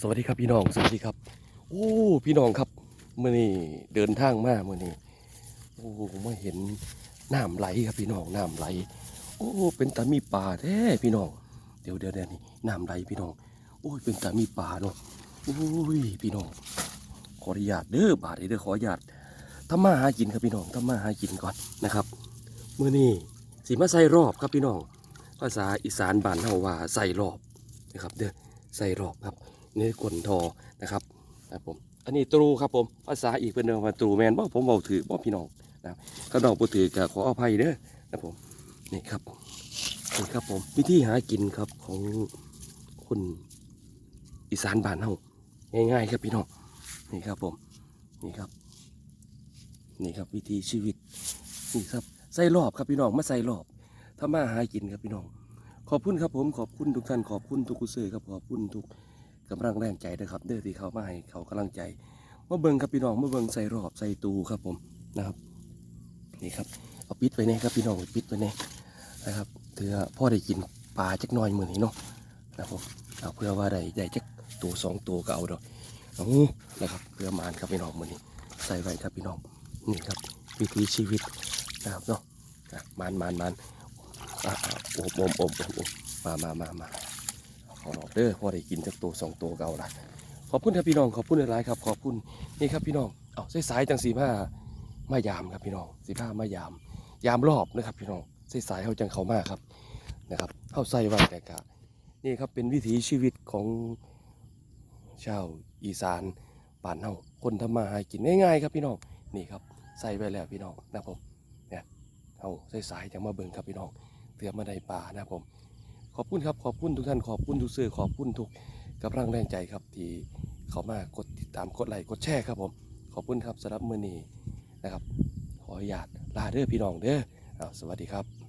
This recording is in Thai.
สวัสดีครับพี่น้องสวัสดีครับ โอ้พี่น้องครับเมื่อนี้เดินทางมาเมื่อนี้โอ้มาเห็นน้ำไหลครับพี่น้องน้ำไหล โอ้เป็นตามีป่าแท้พี่น้อง เดี๋ยวเดี๋ยวเดี๋ยวนี่น้ำไหลพี่น้อง โอ้ยเป็นตามีป่าเนาะโอ้ยพี่น้อง ขออนุญาตเด้อบาทเด้อขออนุญาตทำมาหากินครับพี่น้องทำมาหากินก่อนนะครับเมื่อนี้สีมาใส่รอบครับพี่น้อง ภาษาอีสานบ้านเฮาว่าใส่รอบนะครับเด้อใส่รอบครับ เนื้อกลนทอนะครับนะครับผมอันนี้ตรูครับผมภาษาอีกเป็นเรื่องว่าตรูแมนบ่ผมบอกถือบ่พี่น้องนะครับก็ดอกบ่ถือก็ขออภัยเด้อนะผมนี่ครับนี่ครับผมวิธีหากินครับของคนอีสานบ้านเฮาง่ายๆครับพี่น้องนี่ครับผมนี่ครับนี่ครับวิธีชีวิตนี่ครับใส่รอบครับพี่น้องมาใส่รอบถ้ามาหากินครับพี่น้อง ขอบคุณครับผมขอบคุณทุกท่านขอบคุณทุกกุศลครับขอบคุณทุก กำลังแรงใจนะครับเด้อที่เขามาให้เขากำลังใจมาเบิ่งครับพี่น้องมาเบิ่งใส่รอบใส่ตูครับผมนะครับนี่ครับเอาปิดไว้เนี่ยครับพี่น้องปิดไว้เนี่ยนะครับเพื่อพ่อได้กินปลาจักหน่อยมือนี้เนาะนะครับผมเอาเพื่อว่าได้ได้จักตัวสองตัวก็เอาดอกเอานะครับเพื่อมานครับพี่น้องมือนี้ ใส่ไว้ครับพี่น้องนี่ครับวิถีชีวิตนะครับเนาะมานมานมานอะอะโอบโอบโอบโอบโอบมามามามา ขอรอบเด้อพอได้กินจากตัวสองตัวเก่าละขอบคุณครับพี่น้องขอบคุณหลายๆครับขอบคุณนี่ครับพี่น้องเอาสายจังสีผ้ามายามครับพี่น้องสีผ้ามายาม ยามรอบนะครับพี่น้องสายเขาจังเขามากครับนะครับเข้าใส่ไว้แต่กะนี่ครับเป็นวิถีชีวิตของชาวอีสานบ้านเฮาคนทำมาหากินง่ายๆครับพี่น้องนี่ครับใส่ไว้แล้วพี่น้องนะผมเนี่ยเอาสายๆจังมาเบิ่งครับพี่น้องเตรียมาได้ปลานะผม ขอบคุณครับขอบคุณทุกท่านขอบคุณทุกสื่อขอบคุณทุกกำลังแรงใจครับที่เขามากดติดตามกดไลค์กดแชร์ครับผมขอบคุณครับสำหรับมือนี้นะครับ ขออนุญาตลาเด้อพี่น้องเด้อเอาสวัสดีครับ